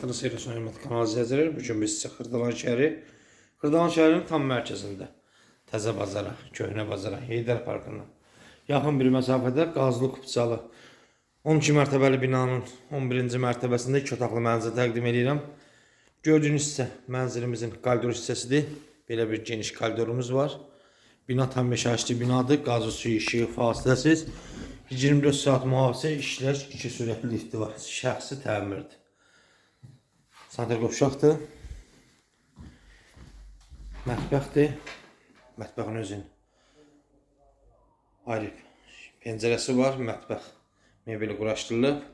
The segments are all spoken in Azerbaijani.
Vaxtınız xeyir olsun, hörmətli kanal izləyicilər. Bu gün biz sizə Xırdalan şəhəri, Xırdalan şəhərinin tam mərkəzində, Təzə bazara, Köhnə bazara, Heydər parkına yaxın bir məsafədə Qazlı Kupçalı 12 mərtəbəli binanın 11-ci mərtəbəsində iki otaqlı mənzil təqdim edirəm. Gördüyünüz hissə mənzilimizin koridor hissəsidir. Belə bir geniş koridorumuz var. Bina tam yaşayışlı binadır. Qazı suyu işığı fasiləsiz. 24 saat mühafizə işlər, iki sürətli lifti var. Şəxsi təmirdir. Sanitar qovşaqdır. Mətbəxdir. Mətbəxin özün ayrı pəncərəsi var. Mətbəx mebeli quraşdırılıb.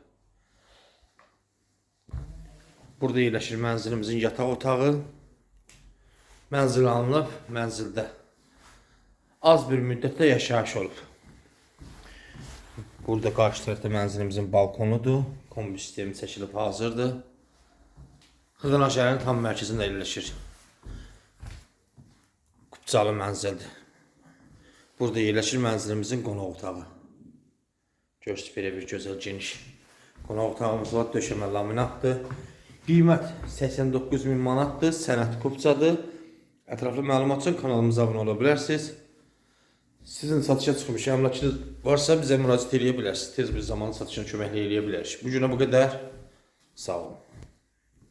Burada yerləşir mənzilimizin yataq otağı. Mənzil alınıb, mənzildə az bir müddətdə yaşayış olub. Burada qarşı tərəfdə mənzilimizin balkonudur. Kombi sistemi çəkilib hazırdır. Xızılan şəhərin tam mərkəzində yerləşir. Kupçalı mənzildir. Burada yerləşir mənzilimizin qonaq otağı. Görsünüz belə bir gözəl geniş qonaq otağımız var. Döşəmə laminatdır. Qiymət 89 min manatdır. Sənət kupçadır. Ətraflı məlumat üçün kanalımıza abunə ola bilərsiniz. Sizin satışa çıxmış əmlakınız varsa bizə müraciət edə bilərsiniz. Tez bir zamanda satışına köməklə eləyə bilərik. Bu günə bu qədər. Sağ olun.